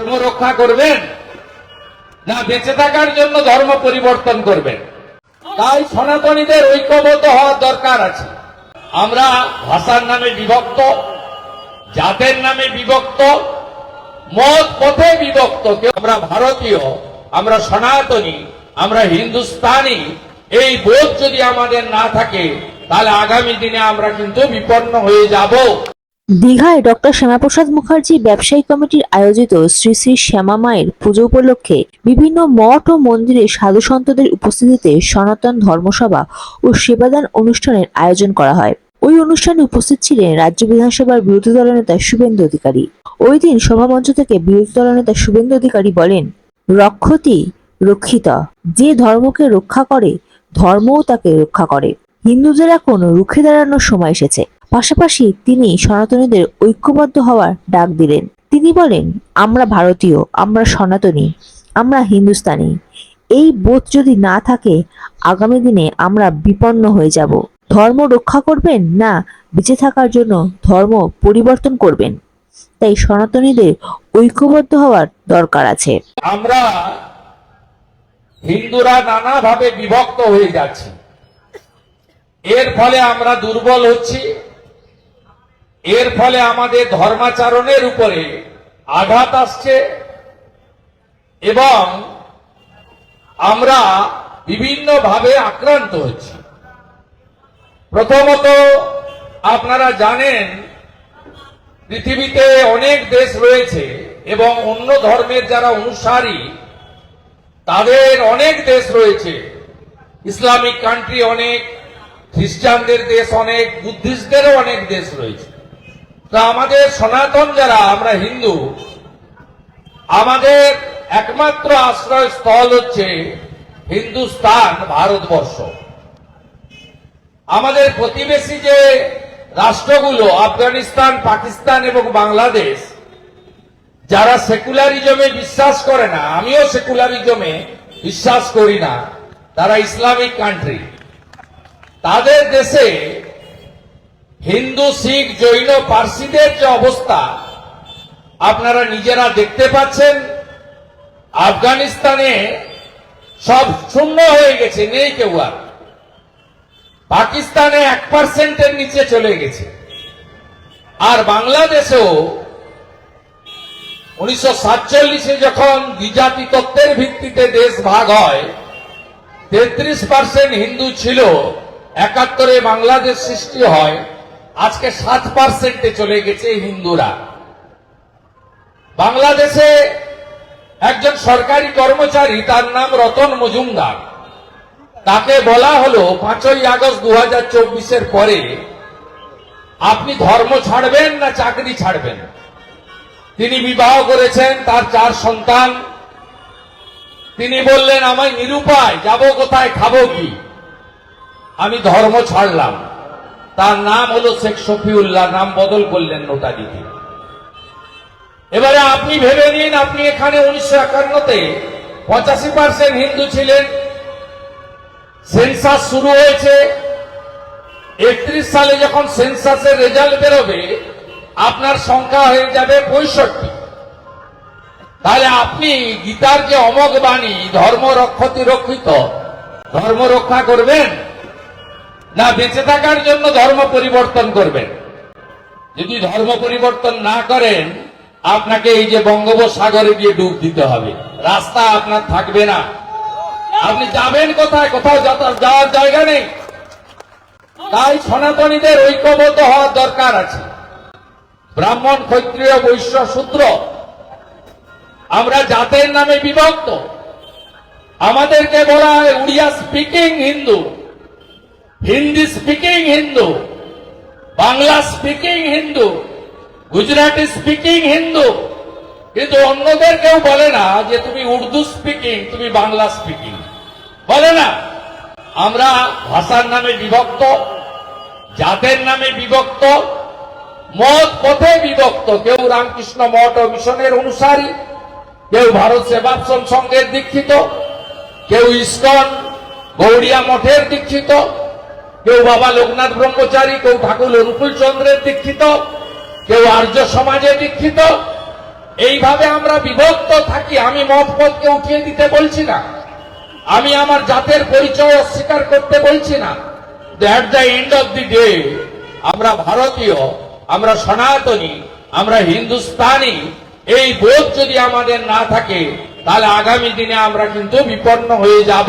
ধর্ম রক্ষা করবেন না বেঁচে থাকার জন্য ধর্ম পরিবর্তন করবেন। তাই সনাতনীদের ঐক্যবদ্ধ হওয়ার দরকার আছে। আমরা ভাষার নামে বিভক্ত, জাতের নামে বিভক্ত, মত পথে বিভক্ত, কেউ আমরা ভারতীয়, আমরা সনাতনী, আমরা হিন্দুস্তানি, এই বোধ যদি আমাদের না থাকে, তাহলে আগামী দিনে আমরা কিন্তু বিপন্ন হয়ে যাব। দীঘায় ডক্টর শ্যামাপ্রসাদ মুখার্জি ব্যবসায়ী কমিটির আয়োজিত শ্রী শ্রী শ্যামা মায়ের পুজো উপলক্ষে বিভিন্ন মঠ ও মন্দিরে সাধু সন্তদের উপস্থিতিতে সনাতন ধর্মসভা ও সেবাদান অনুষ্ঠানের আয়োজন করা হয়। ওই অনুষ্ঠানে উপস্থিত ছিলেন রাজ্য বিধানসভার বিরোধী দলনেতা শুভেন্দু অধিকারী। ওই দিন সভামঞ্চ থেকে বিরোধী দলনেতা শুভেন্দু অধিকারী বলেন, রক্ষতি রক্ষিত। যে ধর্মকে রক্ষা করে, ধর্মও তাকে রক্ষা করে। হিন্দুদের এখন রুখে দাঁড়ানোর সময় এসেছে। পাশাপাশি তিনি সনাতনীদের ঐক্যবদ্ধ হওয়ার ডাক দিলেন। তিনি বলেন, আমরা ভারতীয়, আমরা সনাতনী, আমরা হিন্দুস্তানি। এই বোধ যদি না থাকে, আগামী দিনে আমরা বিপন্ন হয়ে যাব। ধর্ম রক্ষা করবেন না বেঁচে থাকার জন্য ধর্ম পরিবর্তন করবেন। তাই সনাতনীদের ঐক্যবদ্ধ হওয়ার দরকার আছে। আমরা হিন্দুরা নানাভাবে বিভক্ত হয়ে যাচ্ছি। এর ফলে আমরা দুর্বল হচ্ছি। এর ফলে আমাদের ধর্মাচরণের উপরে আঘাত আসছে এবং আমরা বিভিন্নভাবে আক্রান্ত হচ্ছি। প্রথমত আপনারা জানেন, পৃথিবীতে অনেক দেশ রয়েছে এবং অন্য ধর্মের যারা অনুসারী, তাদের অনেক দেশ রয়েছে। ইসলামিক কান্ট্রি অনেক খ্রিস্টানদের দেশ অনেক, বুদ্ধিস্টদেরও অনেক দেশ রয়েছে। তা আমাদের সনাতন যারা, আমরা হিন্দু, আমাদের একমাত্র আশ্রয়স্থল হচ্ছে হিন্দুস্তান, ভারতবর্ষ। আমাদের প্রতিবেশী যে রাষ্ট্রগুলো, আফগানিস্তান, পাকিস্তান এবং বাংলাদেশ, যারা সেকুলারিজমে বিশ্বাস করে না, আমিও সেকুলারিজমে বিশ্বাস করি না, তারা ইসলামিক কান্ট্রি। তাদের দেশে হিন্দু, শিখ, জৈন, পার্সিদের যে অবস্থা, আপনারা নিজেরা দেখতে পাচ্ছেন, আফগানিস্তানে সব শূন্য হয়ে গেছে, নেই কেউ আর। পাকিস্তানে এক পার্সেন্টের নিচে চলে গেছে। আর বাংলাদেশেও উনিশশো সাতচল্লিশে যখন দ্বিজাতি তত্ত্বের ভিত্তিতে দেশ ভাগ হয়, তেত্রিশ পার্সেন্ট হিন্দু ছিল একাত্তরে বাংলাদেশ সৃষ্টি হয়, আজকে সাত পার্সেন্টে চলে গেছে হিন্দুরা। বাংলাদেশে একজন সরকারি কর্মচারী, তার নাম রতন মজুমদার। তাকে বলা হলো, পাঁচই আগস্ট দু হাজার চব্বিশের পরে আপনি ধর্ম ছাড়বেন না চাকরি ছাড়বেন। তিনি বিবাহ করেছেন, তার চার সন্তান। তিনি বললেন, আমায় নিরুপায়, যাব কোথায়, খাব কি? আমি ধর্ম ছাড়লাম। তার নাম হলো শেখ শফিউল্লাহ, নাম বদল করলেন নোটারিতে এবারে আপনি ভেবে নিন, আপনি এখানে উনিশশো একান্নতে পঁচাশি পার্সেন্ট হিন্দু ছিলেন। সেন্সাস শুরু হয়েছে। একত্রিশ সালে যখন সেন্সাসের রেজাল্ট বেরোবে, আপনার সংখ্যা হয়ে যাবে পঁয়ষট্টি। তাহলে আপনি গীতার যে অমোঘ বাণী ধর্ম রক্ষতি রক্ষিত ধর্ম রক্ষা করবেন? না বেঁচে থাকার জন্য ধর্ম পরিবর্তন করবেন। যদি ধর্ম পরিবর্তন না করেন, আপনাকে এই যে বঙ্গোপসাগরে গিয়ে ডুব দিতে হবে। রাস্তা আপনার থাকবে না। আপনি যাবেন কোথায়? কোথাও যাওয়ার জায়গা নেই। তাই সনাতনীদের ঐক্যবদ্ধ হওয়ার দরকার আছে। ব্রাহ্মণ, ক্ষত্রিয়, বৈশ্য, শূদ্র, আমরা জাতের নামে বিভক্ত। আমাদেরকে বলা হয় Oriya speaking Hindu. Hindi speaking Hindu Bangla speaking Hindu Gujarati speaking Hindu কিন্তু অন্যদের কেউ বলে না যে তুমি উর্দু স্পিকিং তুমি বাংলা স্পিকিং বলে না। আমরা ভাষার নামে বিভক্ত, জাতের নামে বিভক্ত, মত পথে বিভক্ত। কেউ রামকৃষ্ণ মঠ ও মিশনের অনুসারী, কেউ ভারত সেবাশ্রম সংঘের দীক্ষিত, কেউ ইস্কন গৌড়িয়া মঠের দীক্ষিত কেউ বাবা লোকনাথ ব্রহ্মচারী, কেউ ঠাকুর অনুকূল চন্দ্রের দীক্ষিত, কেউ আর্য সমাজে দীক্ষিত। এইভাবে আমরা বিভক্ত থাকি, আমি পথকে উঠিয়ে দিতে বলছি না। আমি আমার জাতের পরিচয় অস্বীকার করতে বলছি না। At the end of the day আমরা ভারতীয়, আমরা সনাতনী, আমরা হিন্দুস্তানি, এই বোধ যদি আমাদের না থাকে, তাহলে আগামী দিনে আমরা কিন্তু বিপন্ন হয়ে যাব।